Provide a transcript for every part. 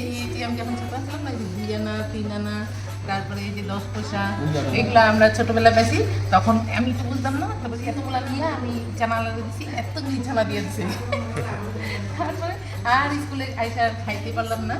এই যে আমি যখন ছোট ছিলাম না যে দুই আনা তিন আনা তারপরে এই যে দশ পয়সা এগুলো আমরা ছোটবেলা পেয়েছি তখন আমি তো বুঝতাম না তারপরে এতগুলা নিয়ে আমি চানা দিয়েছি এতগুলি চানা দিয়েছি তারপরে আর স্কুলে আইসা খাইতে পারলাম না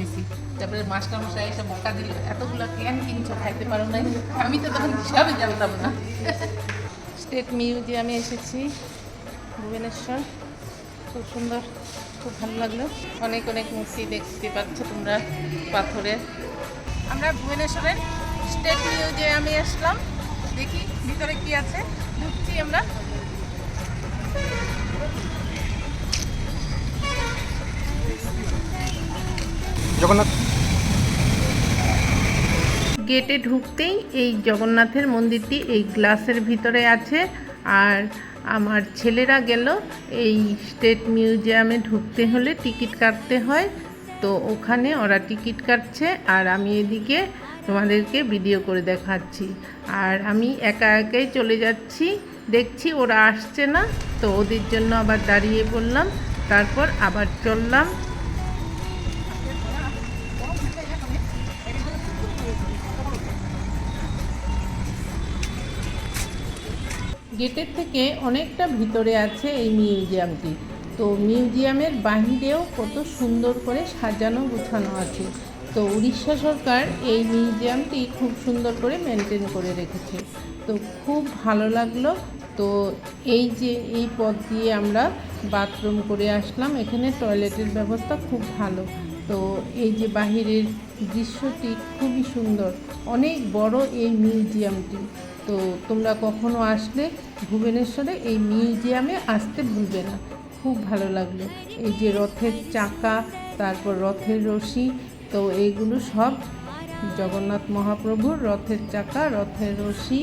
দিছি। তারপরে মাস্টার মশাই এসে বকা দিল এতগুলো কেন কিনছো খাইতে পারো নাই? আমি তো তখন হিসাবে জানতাম না। স্টেট মিউজিয়ামে এসেছি ভুবনেশ্বর। খুব সুন্দর খুব ভালো লাগল। অনেক অনেক মূর্তি দেখতে পাচ্ছ তোমরা পাথরের আমরা ভুবনেশ্বরের স্টেট মিউজিয়ামে আসলাম। দেখি ভিতরে কি আছে। ঢুকছি আমরা। জগন্নাথ। গেটে ঢুকতেই এই জগন্নাথের মন্দিরটি এই গ্লাসের ভিতরে আছে। আর আমার ছেলেরা গেল, এই স্টেট মিউজিয়ামে ঢুকতে হলে টিকিট কাটতে হয়। তো ওখানে ওরা টিকিট কাটছে আর আমি এদিকে তোমাদেরকে ভিডিও করে দেখাচ্ছি। আর আমি একা একাই চলে যাচ্ছি, দেখছি ওরা আসছে না, তো ওদের জন্য আবার দাঁড়িয়ে পড়লাম তারপর আবার চললাম। গেটের থেকে অনেকটা ভিতরে আছে এই মিউজিয়ামটি। তো মিউজিয়ামের বাহিরেও কত সুন্দর করে সাজানো, গোছানো আছে। তো উড়িষ্যা সরকার এই মিউজিয়ামটি খুব সুন্দর করে মেনটেন করে রেখেছে। তো খুব ভালো লাগল। তো এই যে এই পথ দিয়ে আমরা বাথরুম করে আসলাম। এখানে টয়লেটের ব্যবস্থা খুব ভালো। তো এই যে বাহিরের দৃশ্যটি খুবই সুন্দর। অনেক বড় এই মিউজিয়ামটি। তো তোমরা কখনো আসলে ভুবনেশ্বরে এই মিউজিয়ামে আসতে ভুলবে না। খুব ভালো লাগল। এই যে রথের চাকা, তারপর রথের রশি, তো এইগুলো সব জগন্নাথ মহাপ্রভুর রথের চাকা, রথের রশি,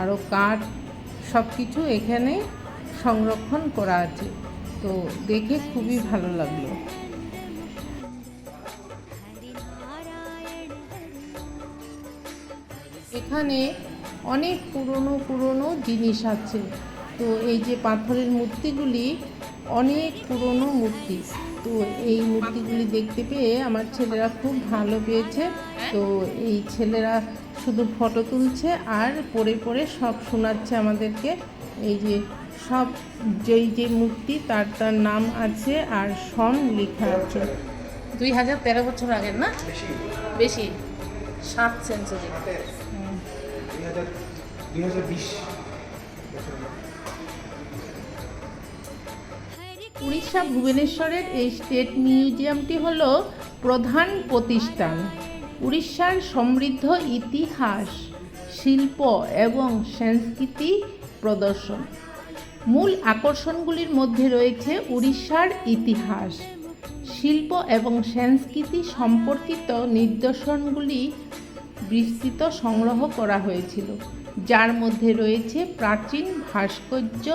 আরও কাঠ সব কিছু এখানে সংরক্ষণ করা আছে। তো দেখে খুবই ভালো লাগল। এখানে অনেক পুরনো পুরনো জিনিস আছে। তো এই যে পাথরের মূর্তিগুলি অনেক পুরনো মূর্তি। তো এই মূর্তিগুলি দেখতে পেয়ে আমার ছেলেরা খুব ভালো পেয়েছে। তো এই ছেলেরা শুধু ফটো তুলছে আর পড়ে পড়ে সব শোনাচ্ছে আমাদেরকে। এই যে সব যেই যে মূর্তি তার তার নাম আছে আর সন লেখা আছে। দুই হাজার তেরো বছর আগের না? বেশি। সাত সেঞ্চুরি হাজার দুই হাজার বিশ। উড়িষ্যা ভুবনেশ্বরের এই স্টেট মিউজিয়ামটি হল প্রধান প্রতিষ্ঠান। উড়িষ্যার সমৃদ্ধ ইতিহাস, শিল্প এবং সংস্কৃতি প্রদর্শন। মূল আকর্ষণগুলির মধ্যে রয়েছে উড়িষ্যার ইতিহাস, শিল্প এবং সংস্কৃতি সম্পর্কিত নিদর্শনগুলি বিস্তৃত সংগ্রহ করা হয়েছিল যার মধ্যে রয়েছে প্রাচীন ভাস্কর্য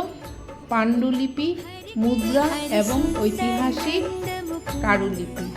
পাণ্ডুলিপি মুদ্রা এবং ঐতিহাসিক কারুলিপি।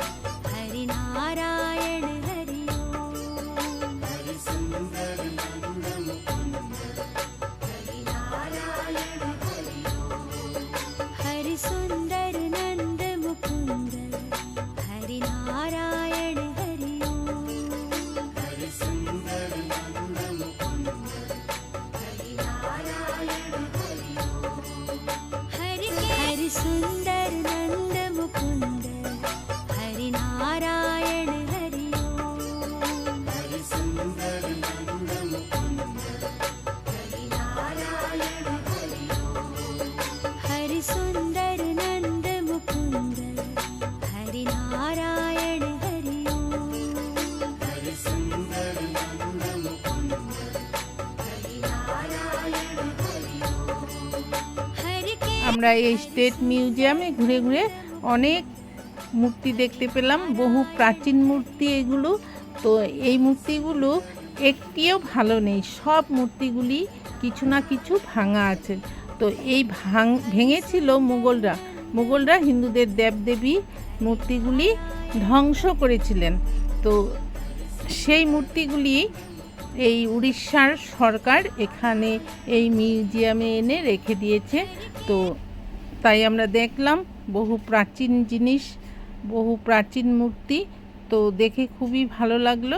আমরা এই স্টেট মিউজিয়ামে ঘুরে ঘুরে অনেক মূর্তি দেখতে পেলাম, বহু প্রাচীন মূর্তি এগুলো। তো এই মূর্তিগুলো একটিও ভালো নেই, সব মূর্তিগুলি কিছু না কিছু ভাঙা আছে। তো এই ভাঙ, ভেঙেছিল মুঘলরা। মুঘলরা হিন্দুদের দেবদেবী মূর্তিগুলি ধ্বংস করেছিলেন। তো সেই মূর্তিগুলি এই উড়িষ্যার সরকার এখানে এই মিউজিয়ামে এনে রেখে দিয়েছে। তো তাই আমরা দেখলাম বহু প্রাচীন জিনিস, বহু প্রাচীন মূর্তি। তো দেখে খুবই ভালো লাগল।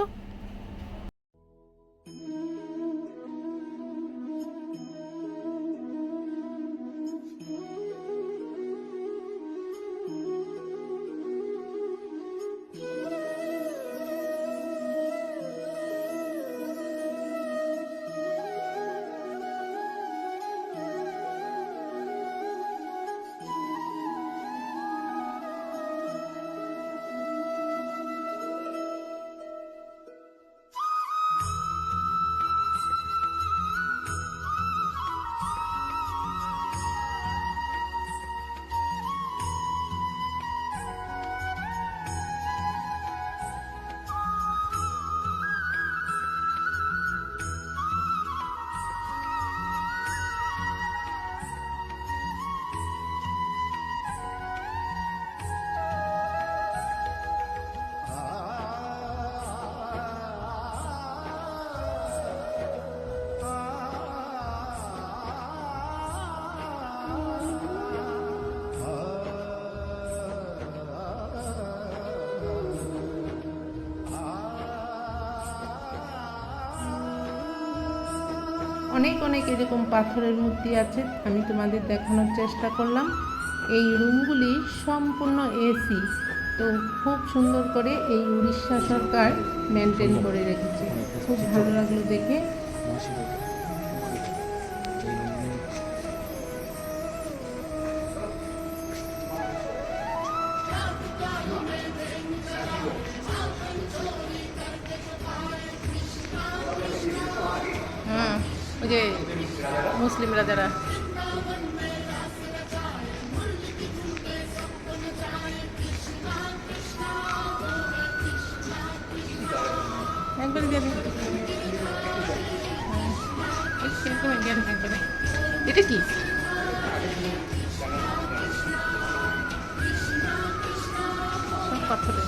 অনেক এরকম পাথরের মূর্তি আছে আমি তোমাদের দেখানোর চেষ্টা করলাম। এই রুমগুলি সম্পূর্ণ এসি তো খুব সুন্দর করে এই উড়িষ্যা সরকার মেনটেন করে রেখেছে। খুব ভালো লাগল দেখে। একবারে দিয়ে দিন। হ্যাঁ, একটু একদম দিয়ে দিন একবারে। এটা কি সব পাথরের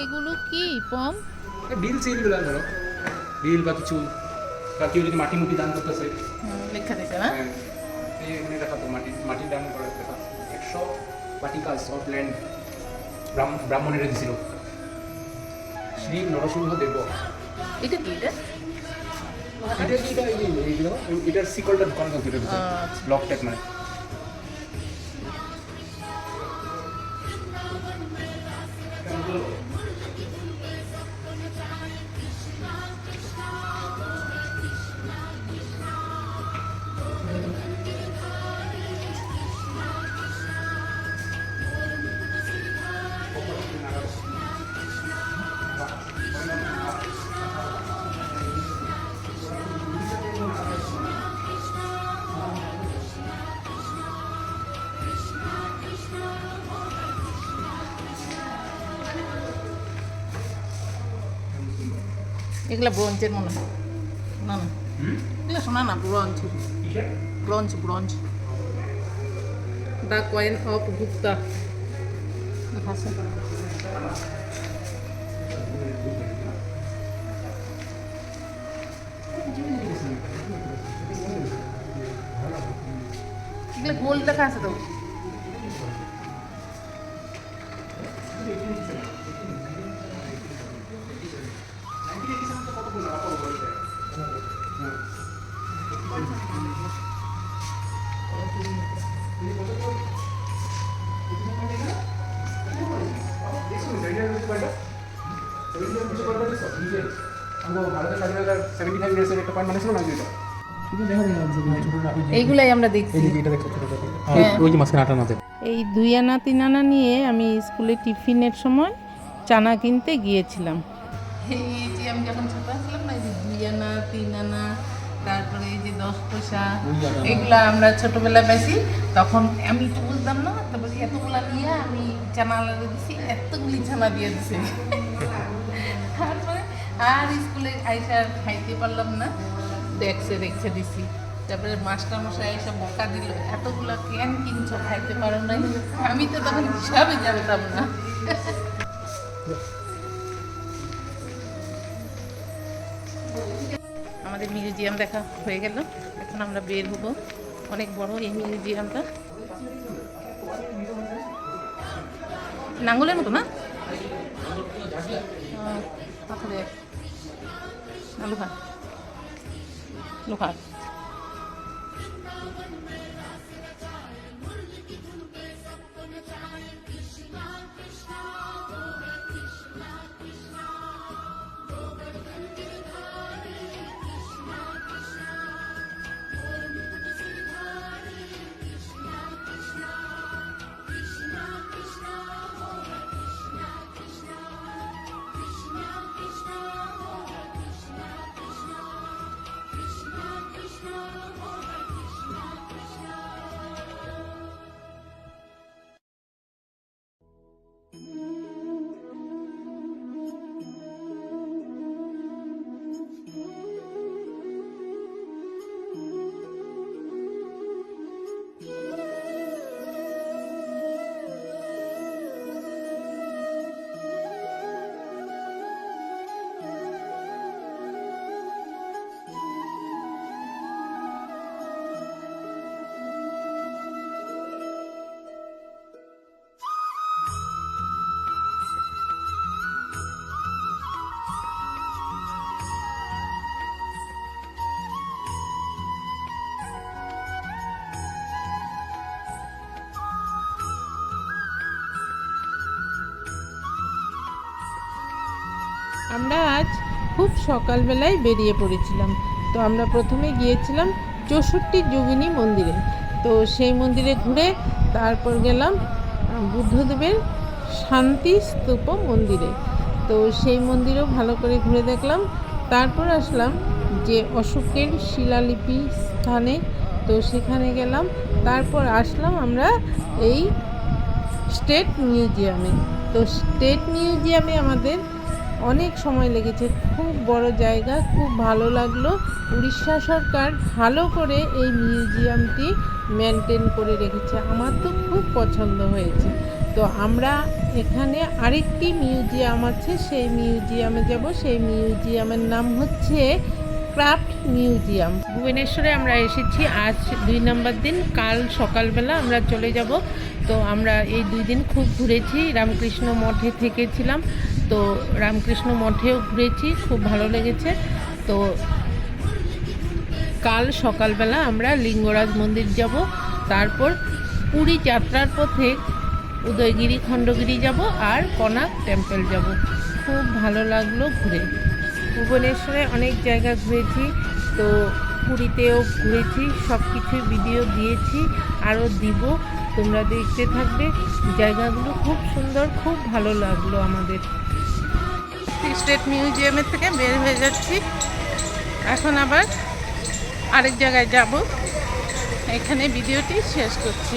এগুলো কি পম? বিল সিলগুলো ধরো। বিল বা কিছু বা কেউ যদি মাটি মুটি দান করতেছে। লেখা থাকে না? হ্যাঁ এই এখানে দেখা তো মাটি মাটি দান করার দেখা একশো পাটিকাল অফ ল্যান্ড ব্রাহ্মণেরা দিছিল। শ্রী নরসিংহ দেব। এটা কি এটা? এটা কি এটা এটার সিকলটা এটার আচ্ছা। ব্লক ট্যাগ মানে। এগুলা ব্রঞ্জের মনে হয়। না না। এগুলো শোনা না bronze bronze bronze the coin of Gupta ভাষা এগুলো গোল লেখা আছে তো। এইগুলাই আমরা দেখছি। হ্যাঁ। এই দুই আনা তিন আনা নিয়ে আমি স্কুলে টিফিনের সময় চানা কিনতে গিয়েছিলাম। এই যে আমি যখন ছোট ছিলাম না এই যে দুই আনা তিন আনা তারপরে এই যে দশ পয়সা এগুলা আমরা ছোটবেলায় পাইছি। তখন আমি তো বুঝতাম না তারপরে এতগুলা নিয়ে আমি চানা আলাদা দিছি এতগুলি চানা দিয়ে দিছি। তারপরে আর স্কুলে আইসা খাইতে পারলাম না। দেখছে দেখছে, দিছি। তারপরে মাস্টার মশাই এসে বকা দিল, এতগুলো কেন কিনছো? খাইতে পারো নাই? আমি তো তখন হিসাবে জানতাম না। আমাদের মিউজিয়াম দেখা হয়ে গেল। এখন আমরা বের হব। অনেক বড় এই মিউজিয়ামটা। নাঙ্গলের মতো না? พัทะเลนั่นลูกค่ะ ลูกค่ะ আমরা আজ খুব সকালবেলায় বেরিয়ে পড়েছিলাম। তো আমরা প্রথমে গিয়েছিলাম চৌষট্টি যোগিনী মন্দিরে। তো সেই মন্দিরে ঘুরে তারপর গেলাম বুদ্ধদেবের শান্তি স্তূপ মন্দিরে। তো সেই মন্দিরেও ভালো করে ঘুরে দেখলাম। তারপর আসলাম যে অশোকের শিলালিপি স্থানে। তো সেখানে গেলাম। তারপর আসলাম আমরা এই স্টেট মিউজিয়ামে। তো স্টেট মিউজিয়ামে আমাদের অনেক সময় লেগেছে। খুব বড় জায়গা, খুব ভালো লাগল। উড়িষ্যা সরকার ভালো করে এই মিউজিয়ামটি মেনটেন করে রেখেছে। আমার তো খুব পছন্দ হয়েছে। তো আমরা এখানে আরেকটি মিউজিয়াম আছে, সেই মিউজিয়ামে যাব। সেই মিউজিয়ামের নাম হচ্ছে ক্রাফট মিউজিয়াম। ভুবনেশ্বরে আমরা এসেছি। আজ দুই নম্বর দিন, কাল সকালবেলা আমরা চলে যাব। তো আমরা এই দুই দিন খুব ঘুরেছি। রামকৃষ্ণ মঠে থেকেছিলাম। তো রামকৃষ্ণ মঠেও ঘুরেছি, খুব ভালো লেগেছে। তো কাল সকালবেলা আমরা লিঙ্গরাজ মন্দির যাব, তারপর পুরী যাত্রার পথে উদয়গিরি, খণ্ডগিরি যাব আর কনাক টেম্পল যাব। খুব ভালো লাগল ঘুরে। ভুবনেশ্বরে অনেক জায়গা ঘুরেছি, তো পুরীতেও ঘুরেছি সব কিছু ভিডিও দিয়েছি, আরও দিব। তোমরা দেখতে থাকবে। জায়গাগুলো খুব সুন্দর, খুব ভালো লাগল আমাদের। স্টেট মিউজিয়ামের থেকে বের হয়ে যাচ্ছি। এখন আবার আরেক জায়গায় যাব। এখানে ভিডিওটি শেষ করছি।